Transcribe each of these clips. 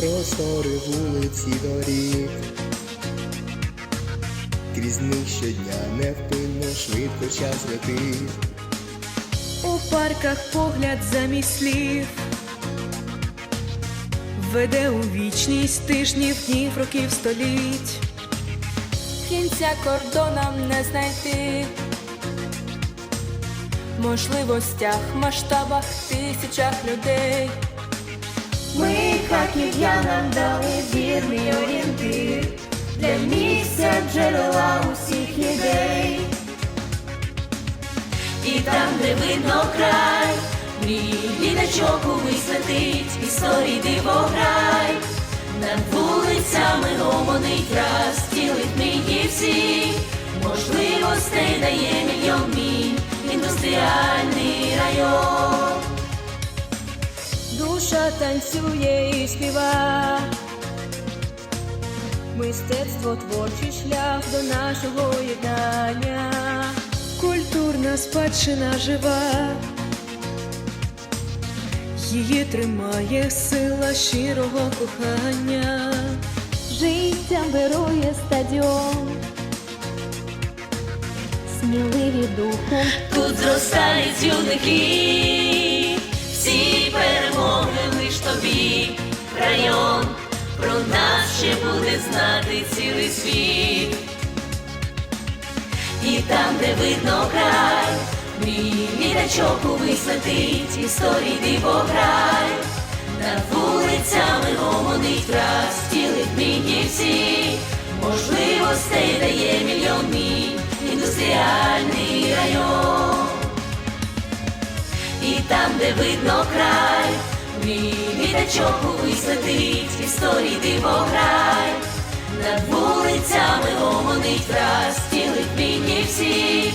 простори вулиці доріг. Крізь них щодня невпинно швидко час летить. У парках погляд замість слів веде у вічність тижнів, днів, років, століть. Кінця кордонам не знайти. Можливостях, масштабах, тисячах людей. Ми харків'янам дали вірний орієнтир для місця джерела усіх ідей. І там, де видно край, мій літачок увесь летить, історій дивограй, над вулицями гомонить раз, тілить мрії всі, можливостей дає мільйон Душа танцює і співа. Мистецтво творчий шлях до нашого єднання. Культурна спадщина жива. Її тримає сила щирого кохання. Життям вирує стадіон, сміливі духом, Тут зростають юнаки, всі перемоги лиш тобі, район, про нас ще буде знати цілий світ. І там, де видно край, мій літачок увесь летить, історій дивограй, над вулицями гомонить раз, тілить мрії всі, можливостей дає мільйон міль, індустріальний район. І там, де видно край, мій літачок увесь летить, історій дивограй, над вулицями гомонить раз, тілить мрії всі,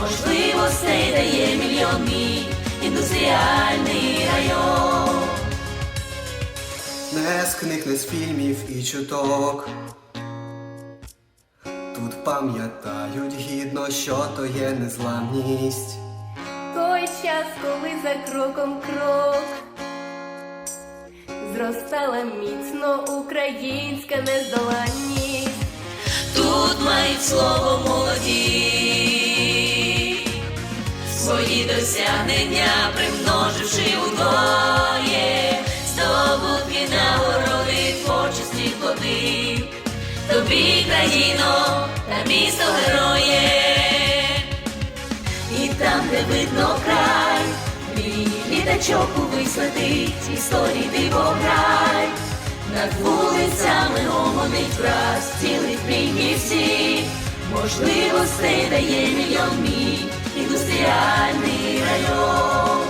можливостей дає мільйон міль, індустріальний район. Не з книг, не з фільмів і чуток. Тут пам'ятають гідно, що то є незламність. Той час, коли за кроком крок. Зростала міцно українська нездоланність. Тут мають слово молоді, свої досягнення примноживши удвоє, здобутки нагороди творчості плоди, тобі країно та місто літачок увесь історій дивограй. Над вулицями гомонить враз, цілих мрії всі, можливостей дає мільйон міль, індустріальний район.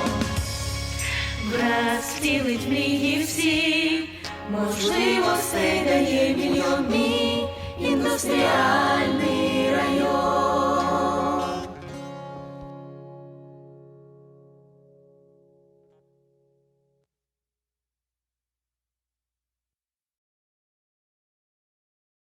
Враз цілить мрії всі, можливостей дає мільйон міль, індустріальний